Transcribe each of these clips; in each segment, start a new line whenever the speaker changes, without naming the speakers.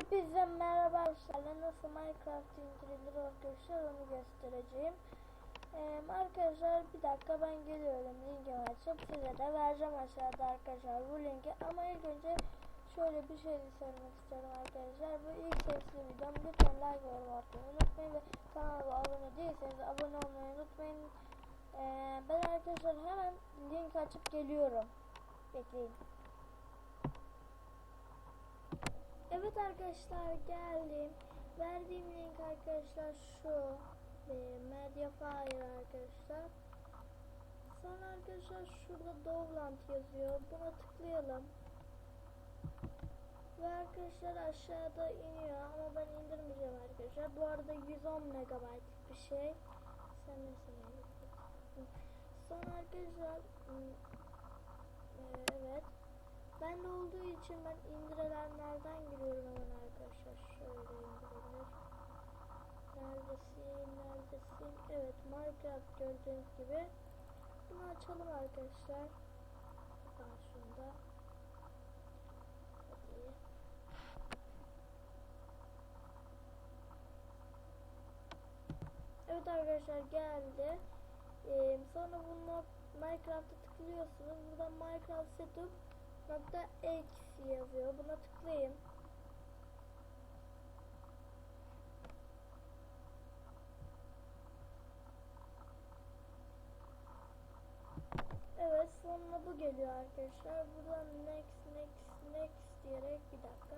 Hepinize merhaba arkadaşlar. Nasıl Minecraft indirilir arkadaşlar onu göstereceğim. Ee, arkadaşlar bir dakika ben geliyorum. Linki açıp size de vereceğim aşağıda arkadaşlar bu linki. Ama ilk önce şöyle bir şey söylemek istiyorum arkadaşlar. Bu ilk sesli videom. Lütfen like ve yorum atmayı unutmayın. Ve kanala abone değilseniz abone olmayı unutmayın. Ee, ben arkadaşlar hemen link açıp geliyorum. Bekleyin. Evet arkadaşlar geldim. Verdiğim link arkadaşlar şu. E, Mediafire arkadaşlar. Sonra arkadaşlar şurada Dovland yazıyor. Buna tıklayalım. Ve arkadaşlar aşağıda iniyor ama ben indirmeyeceğim arkadaşlar. Bu arada 110 megabayt bir şey. Sen nesin? Sonra arkadaşlar evet. Ben de olduğu için ben indirilenlerden giriyorum hemen arkadaşlar. Şöyle indirilir. Neredesin? Neredesin? Evet Minecraft gördüğünüz gibi. Bunu açalım arkadaşlar. Ben şunu da. Hadi. Evet arkadaşlar geldi. Ee, sonra bunu Minecraft'a tıklıyorsunuz. Buradan Minecraft Setup nokta x yazıyor. Buna tıklayın. Evet sonra bu geliyor arkadaşlar. Buradan next next next diyerek bir dakika.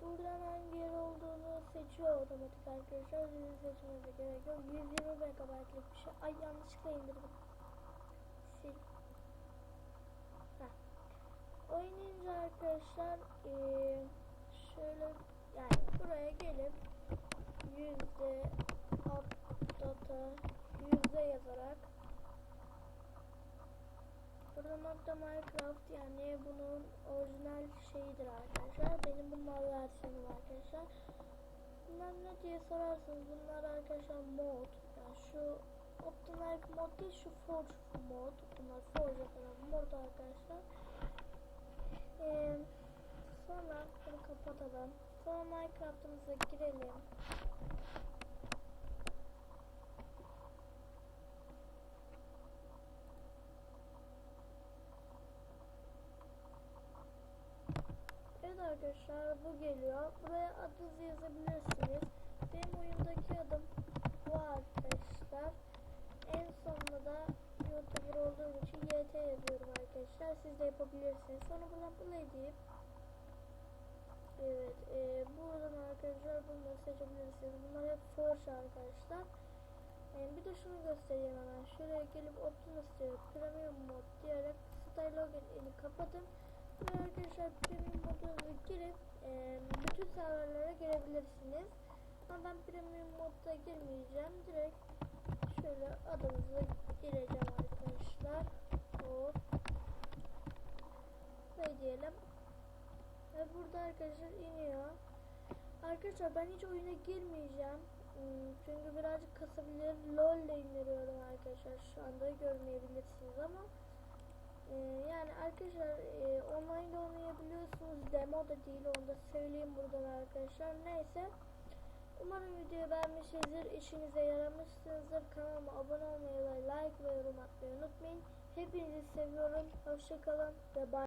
Buradan hangi yer olduğunu seçiyor otomatik arkadaşlar. Sizin seçmenize gerek yok. 120 megabaytlık bir şey. Ay yanlışlıkla indirdim. Sil. Oynayınca arkadaşlar eee, şöyle yani buraya gelip yüzde updata yüzde yazarak burada nokta Minecraft yani bunun orijinal şeyidir arkadaşlar. Benim bunlar versiyonum arkadaşlar. Bunlar ne diye sorarsanız bunlar arkadaşlar mod. Yani şu Optimark mod değil şu Forge mod. Bunlar Forge mod arkadaşlar. Ee, sonra bunu kapatalım. Sonra Minecraft'ımıza girelim. Evet arkadaşlar bu geliyor. Buraya adınızı yazabilirsiniz. Benim oyundaki adım bu arkadaşlar. Olduğum için YT yazıyorum arkadaşlar. Siz de yapabilirsiniz. Sonra buradan play deyip Evet, e, buradan arkadaşlar bunları seçebilirsiniz. Bunlar hep Forge arkadaşlar. E, bir de şunu göstereyim hemen. Şuraya gelip Optimus diyor, Premium mod diyerek Style Login'i kapadım. Buraya arkadaşlar Premium modunuzu girip e, bütün serverlere girebilirsiniz. Ama ben Premium modda girmeyeceğim. Direkt şöyle adımızı gireceğim arkadaşlar. Hop. Ve diyelim. Ve burada arkadaşlar iniyor. Arkadaşlar ben hiç oyuna girmeyeceğim. Hmm, Çünkü birazcık kasabilir. LOL ile indiriyorum arkadaşlar. Şu anda görmeyebilirsiniz ama e, yani arkadaşlar e, online de oynayabiliyorsunuz. Demo da değil. Onu da söyleyeyim buradan arkadaşlar. Neyse. Umarım videoyu beğenmişsinizdir. işinize yaramışsınızdır. Kanalıma abone olmayı ve like ve yorum atmayı unutmayın. Hepinizi seviyorum. Hoşçakalın ve bye.